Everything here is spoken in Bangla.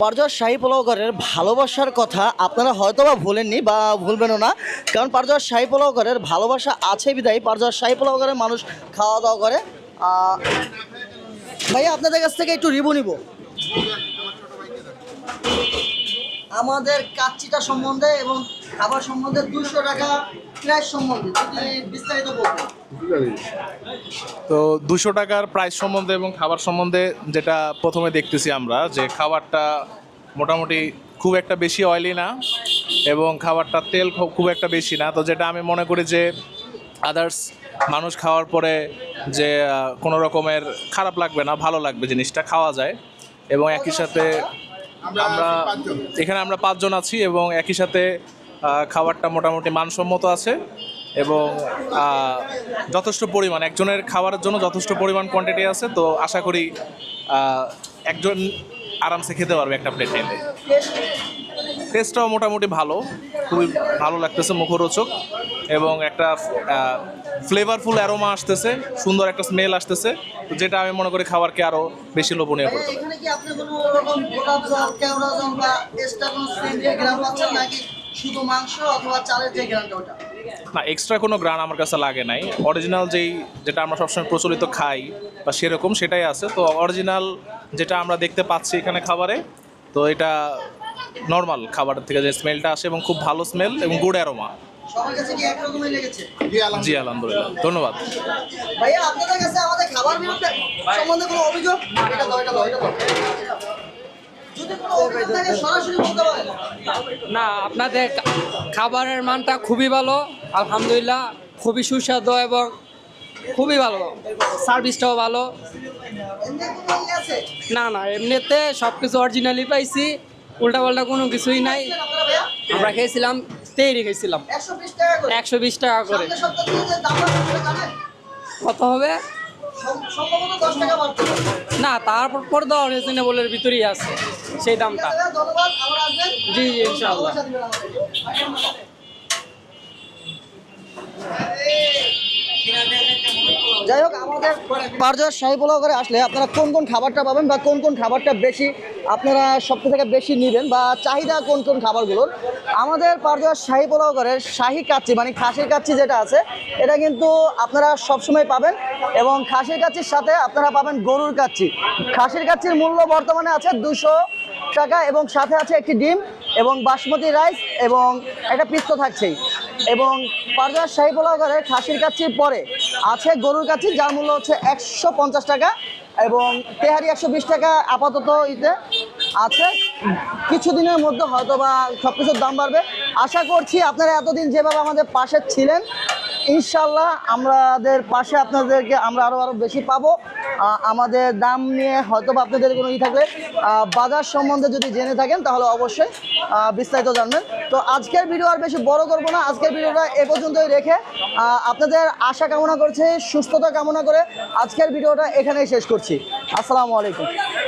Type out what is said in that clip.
পারজোয়ার শাহী পোলাও ঘরের ভালোবাসার কথা আপনারা হয়তো বা ভুলেননি বা ভুলবেনও না। কারণ পারজোয়ার শাহী পোলাও ঘরের ভালোবাসা আছে বিদায়ী পারজোয়ার শাহী পোলাও ঘরের মানুষ খাওয়া দাওয়া করে ভাইয়া, আপনাদের কাছ থেকে একটু রিবু নিব। আমাদের কাচ্চিটা সম্বন্ধে এবং খাবার সম্বন্ধে দুশো টাকা তো দুশো টাকার প্রাইস সম্বন্ধে এবং খাবার সম্বন্ধে যেটা প্রথমে দেখতেছি আমরা, যে খাবারটা মোটামুটি খুব একটা বেশি অয়েলি না এবং খাবারটা তেল খুব একটা বেশি না। তো যেটা আমি মনে করি যে আদার্স মানুষ খাওয়ার পরে যে কোনো রকমের খারাপ লাগবে না, ভালো লাগবে জিনিসটা, খাওয়া যায়। এবং একই সাথে আমরা এখানে আমরা পাঁচজন আছি এবং একই সাথে খাবারটা মোটামুটি মানসম্মত আছে এবং যথেষ্ট পরিমাণ একজনের খাবারের জন্য যথেষ্ট পরিমাণ কোয়ান্টিটি আছে তো আশা করি একজন আরামসে খেতে পারবে একটা প্লেট টেস্টটাও মোটামুটি ভালো। খুবই ভালো লাগতেছে মুখরোচক এবং একটা ফ্লেভারফুল অ্যারোমা আসতেছে সুন্দর একটা স্মেল আসতেছে তো যেটা আমি মনে করি খাবারকে আরও বেশি লোভনীয় করতে শুধু মাংস অথবা চালের যে ওটা? না এক্সট্রা কোনো গ্রান আমার কাছে লাগে নাই। অরিজিনাল যেই যেটা আমরা সবসময় প্রচলিত খাই বা সেরকম সেটাই আছে। তো অরিজিনাল যেটা আমরা দেখতে পাচ্ছি এখানে খাবারে তো এটা নর্মাল খাবারের থেকে যে স্মেলটা আসে এবং খুব ভালো স্মেল এবং গুড অ্যারোমা। সবার কাছে কি একরকমই লেগেছে? জি আলহামদুলিল্লাহ। ধন্যবাদ। ভাইয়া আপনাদের কাছে আমাদের খাবার সম্বন্ধে কোনো অভিযোগ? এটা দাও এটা দাও এটা দাও। যদি কোনো অভিযোগ থাকে সরাসরি বলতে পারেন। না আপনাদের খাবারের মানটা খুবই ভালো আলহামদুলিল্লাহ খুবই সুস্বাদু এবং খুবই ভালো। সার্ভিসটাও ভালো। ইয়ে না না এমনিতে সব কিছু অরিজিনালি পাইছি। উল্টাপাল্টা কোনো কিছুই নাই। আমরা খেয়েছিলাম তেইরি খেয়েছিলাম। একশো বিশ টাকা করে। কত হবে? না তারপর পর দাও রিজনেবলের ভিতরেই আছে সেই দামটা। জি জি ইনশাল্লাহ যাই হোক, আমাদের পারজার শাহী পোলাও করে আসলে আপনারা কোন কোন খাবারটা পাবেন বা কোন কোন খাবারটা বেশি আপনারা সব থেকে বেশি নেবেন বা চাহিদা কোন কোন খাবারগুলোর? আমাদের পারজার শাহী পোলাও করে শাহী কাচ্চি মানে খাসির কাচ্চি যেটা আছে, এটা কিন্তু আপনারা সবসময় পাবেন এবং খাসির কাচ্চির সাথে আপনারা পাবেন গরুর কাচ্চি। খাসির কাচ্চির মূল্য বর্তমানে আছে দুশো টাকা এবং সাথে আছে একটি ডিম এবং বাসমতি রাইস এবং একটা পিস্ত থাকছেই। এবং পারজার শাহী পোলাও ঘরে খাসির কাছে পরে আছে গরুর কাছে যার মূল্য হচ্ছে একশো পঞ্চাশ টাকা এবং তেহারি একশো বিশ টাকা আপাতত ইতে আছে। কিছুদিনের মধ্যে হয়তো বা সব কিছুর দাম বাড়বে। আশা করছি আপনারা এতদিন যেভাবে আমাদের পাশে ছিলেন ইনশাল্লাহ আমাদের পাশে আপনাদেরকে আমরা আরও আরও বেশি পাবো। আমাদের দাম নিয়ে হয়তো বা আপনাদের কোনো ই থাকলে বাজার সম্বন্ধে যদি জেনে থাকেন, তাহলে অবশ্যই বিস্তারিত জানবেন। তো আজকের ভিডিও আর বেশি বড় করব না, আজকের ভিডিওটা এ পর্যন্তই রেখে আপনাদের আশা কামনা করছে, সুস্থতা কামনা করে আজকের ভিডিওটা এখানেই শেষ করছি। আসসালামু আলাইকুম।